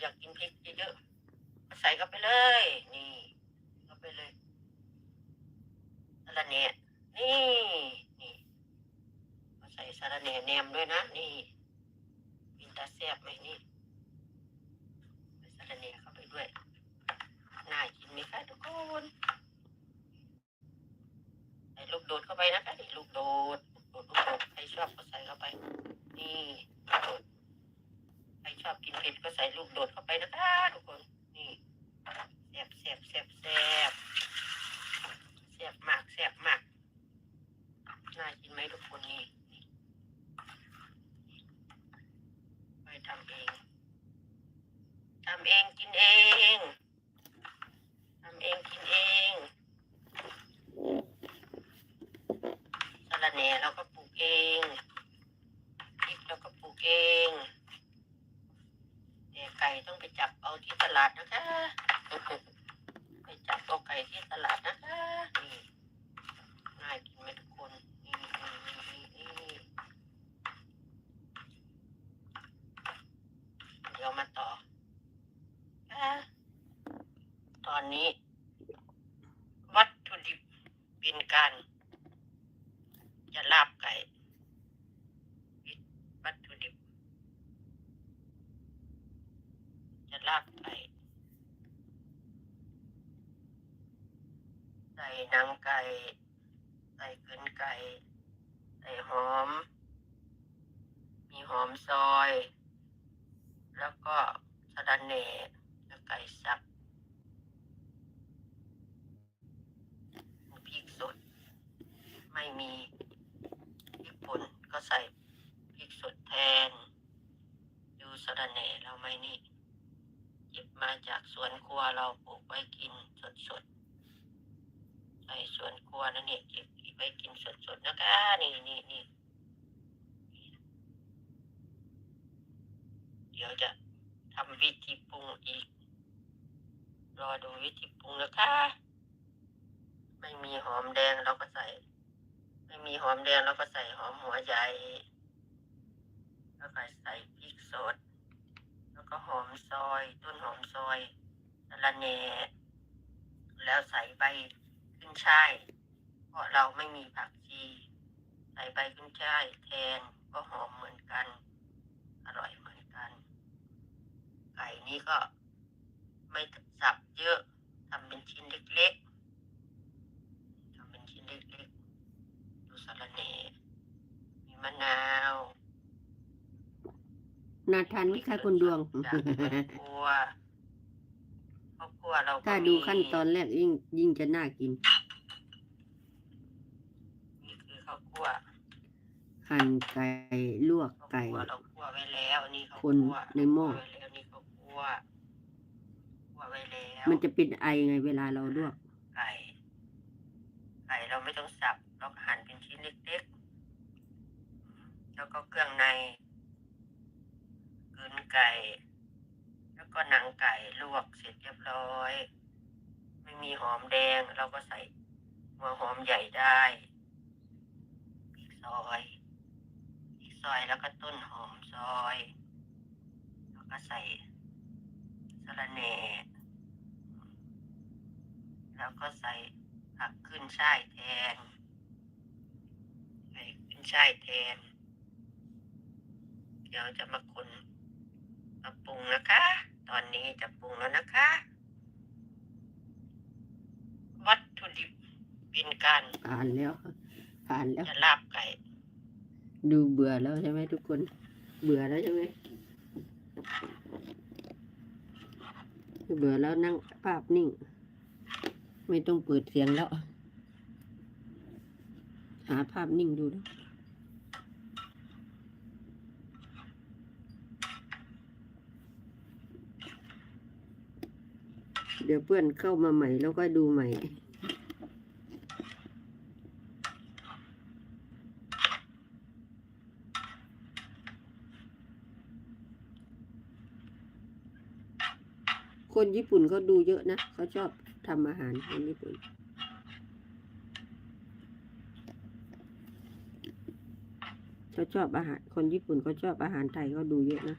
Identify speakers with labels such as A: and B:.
A: อยากกินพริกเยอะๆใส่เข้าไปเลย นี่เข้าไปเลยสารเน่นี่นี่มาใส่สารเน่แหนมด้วยนะนี่มินตาแซ่บไหมนี่ใส่สารเน่เข้าไปด้วยน่ากินไหมคะทุกคนใส่ลูกโดดเข้าไปนะคะนี่ลูกโดดลูกโดดลูกโดดใครชอบก็ใส่เข้าไป นี่ลูกโดด ใครชอบกินเผ็ดก็ ใส่ลูกโดดเข้าไปนะคะทุกคน นี่แซ่บแซ่บแซ่บแซ่บแซ่บมากแซ่บมากน่ากินไหมทุกคนนี่ไปทำเองทำเองกินเองทำเองกินเองสาระแหน่เราก็ปลูกเองพริกเราก็ปลูกเอง ต้องไปจับเอาที่ตลาดนะคะไปจับเอาไก่ที่ตลาดนะคะนี่น่ากินไหมทุกคนนี่นี่นี่นี่เดี๋ยวมาต่ออะตอนนี้ วัตถุดิบเป็นการจะลาบไก่วัตถุดิบ จะลาบไก่ ใส่หนังไก่ ใส่กลืนไก่ ใส่หอม มีหอมซอย แล้วก็สะระแหน่แล้วไก่สับพริกสด ไม่มีพริกป่นก็ใส่พริกสดแทน ดูสะระแหน่เราไหมนี่ เก็บมาจากสวนครัวเราปลูกไว้กินสดๆ ใส่สวนครัวนั่นเนี่ยเก็บไว้กินสดๆนะคะนี่นี่นี่เดี๋ยวจะทำวิธีปรุงอีก รอดูวิธีปรุงนะคะ ไม่มีหอมแดงเราก็ใส่ ไม่มีหอมแดงเราก็ใส่หอมหัวใหญ่แล้วก็ใส่พริกสด แล้วก็หอมซอย ต้นหอมซอยสะระแหน่แล้วใส่ใบ ขึ้นช่ายเพราะเราไม่มีผักชีใส่ใบขึ้นช่ายแทนก็หอมเหมือนกัน อร่อยเหมือนกัน ไก่นี้ก็ไม่สับเยอะทำเป็นชิ้นเล็กๆทำเป็นชิ้นเล็กๆ ดูสะระแหน่มีมะนาว
B: น่าทานไหมคะคุณดวง
A: จากครอบครัวครอบครัวเราก็
B: ถ้า
A: มี
B: ดูขั้นตอนแรกยิ่งยิ่งจะน่ากิน
A: นี่คือ ข้าวคั่ว
B: หั่นไก่ลวก
A: ข้าว
B: ไก่
A: คั่วเราคั่วไว้แล้วนี่ข้าว
B: คน
A: คั่ว
B: ในหม้อ
A: คั่วไว้แล้วนี่ข้าวคั่วคั่วไว้แล้ว
B: มันจะเป็นไอไงเวลาเราลวก
A: ไก่ไก่เราไม่ต้องสับเราก็หั่นเป็นชิ้นเล็กๆ แล้วก็เครื่องในกลืนไก่ แล้วก็หนังไก่ลวกเสร็จเรียบร้อย ไม่มีหอมแดงเราก็ใส่หัวหอมใหญ่ได้พริก ซอยพริกซอยแล้วก็ต้นหอมซอย แล้วก็ใส่สะระแหน่แล้วก็ใส่ผักขึ้นช่ายแทนใส่ขึ้นช่ายแทน เดี๋ยวจะมาคนมาปรุงนะคะ ตอนนี้จะปรุงแล้วนะคะ วัตถุดิบเป็นการ
B: ผ่านแล้ว ผ่านแล้ว
A: จะลาบไก่
B: ดูเบื่อแล้วใช่ไหมทุกคน เบื่อแล้วใช่ไหมเบื่อแล้วนั่งภาพนิ่ง ไม่ต้องเปิดเสียงแล้ว หาภาพนิ่งดูนะเดี๋ยวเพื่อนเข้ามาใหม่แล้วก็ดูใหม่ คนญี่ปุ่นเขาดูเยอะนะเขาชอบทำอาหารคนญี่ปุ่น เขาชอบอาหาร คนญี่ปุ่นเขาชอบอาหารไทยเขาดูเยอะนะ